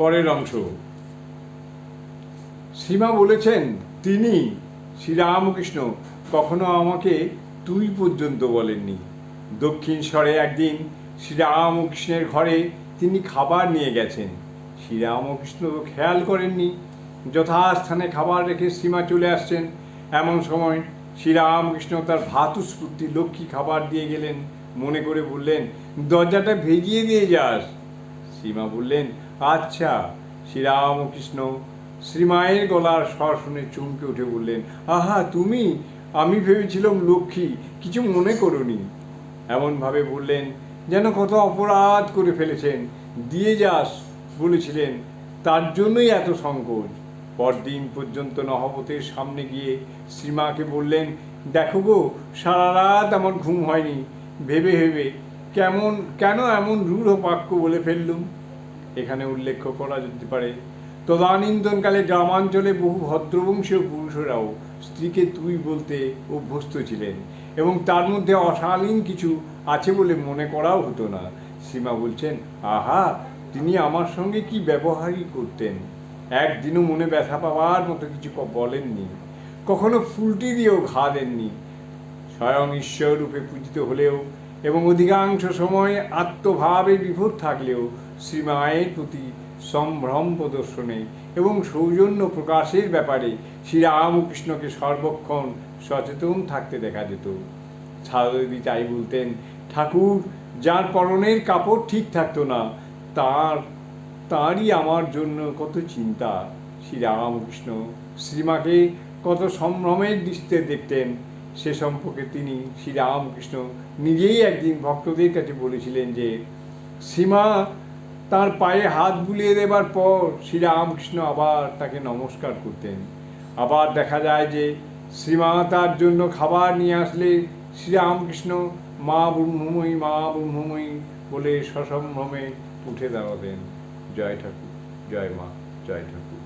পরের অংশ। সীমা বলেছেন, তিনি শ্রীরামকৃষ্ণ, কখনো আমাকে তুই পর্যন্ত বলেননি। দক্ষিণ স্বরে একদিন শ্রীরামকৃষ্ণের ঘরে তিনি খাবার নিয়ে গেছেন। শ্রীরামকৃষ্ণ খেয়াল করেননি, যথাস্থানে খাবার রেখে সীমা চলে আসছেন। এমন সময় শ্রীরামকৃষ্ণ তার ভাতুস্ফূর্তি লক্ষ্মী খাবার দিয়ে গেলেন। মনে করে বললেন, দরজাটা ভেজিয়ে দিয়ে যাস। সীমা বললেন আচ্ছা শ্রীরামকৃষ্ণ শ্রীমায়ের গলার স্বর শুনে চমকে উঠে বললেন, আহা, তুমি? আমি ভেবেছিলাম লক্ষ্মী, কিছু মনে করনি। এমনভাবে বললেন, যেন কত অপরাধ করে ফেলেছেন, দিয়ে যাস বলেছিলেন, তার জন্যই এত সংকোচ। পরদিন পর্যন্ত নহবতের সামনে গিয়ে শ্রীমাকে বললেন, দেখো গো, সারা রাত আমার ঘুম হয়নি, ভেবে ভেবে কেমন, কেন এমন রূঢ় বাক্য বলে ফেললুম? এখানে উল্লেখ করা যেতে পারে, তদানীন্তনকালে গ্রামাঞ্চলে বহু ভদ্রবংশীয় পুরুষরাও স্ত্রীকে তুই বলতে অভ্যস্ত ছিলেন এবং তার মধ্যে অশালীন কিছু আছে বলে মনে করাও হতো না। সীমা বলছেন, আহা, তিনি আমার সঙ্গে কি ব্যবহারই করতেন? একদিনও মনে ব্যথা পাওয়ার মতো কিছু বলেননি। কখনো ফুলটি দিয়েও ঘা দেননি। স্বয়ং ঈশ্বর রূপে পূজিত হলেও এবং অধিকাংশ সময় আত্মভাবে বিভোর থাকলেও শ্রীমায়ের প্রতি সম্ভ্রম প্রদর্শনে এবং সৌজন্য প্রকাশের ব্যাপারে শ্রীরামকৃষ্ণকে সর্বক্ষণ সচেতন থাকতে দেখা যেত। সারদেবী তাই বলতেন, ঠাকুর, যার পরনের কাপড় ঠিক থাকতো না, তার, তাঁরই আমার জন্য কত চিন্তা। শ্রীরামকৃষ্ণ শ্রীমাকে কত সম্ভ্রমের দৃষ্টিতে দেখতেন। সে সম্পর্কে তিনি শ্রীরামকৃষ্ণ নিজেই একদিন ভক্তদের কাছে বলেছিলেন যে, সীমা, তার পায়ে হাত বুলিয়ে দেবার পর শ্রীরামকৃষ্ণ আবার তাকে নমস্কার করতেন। আবার দেখা যায় যে শ্রীমা তার জন্য খাবার নিয়ে আসলে শ্রীরামকৃষ্ণ মা ব্রহ্মময়ী মা ব্রহ্মময়ী বলে সসম্ভ্রমে উঠে দাঁড়াতেন। জয় ঠাকুর, জয় মা, জয় ঠাকুর।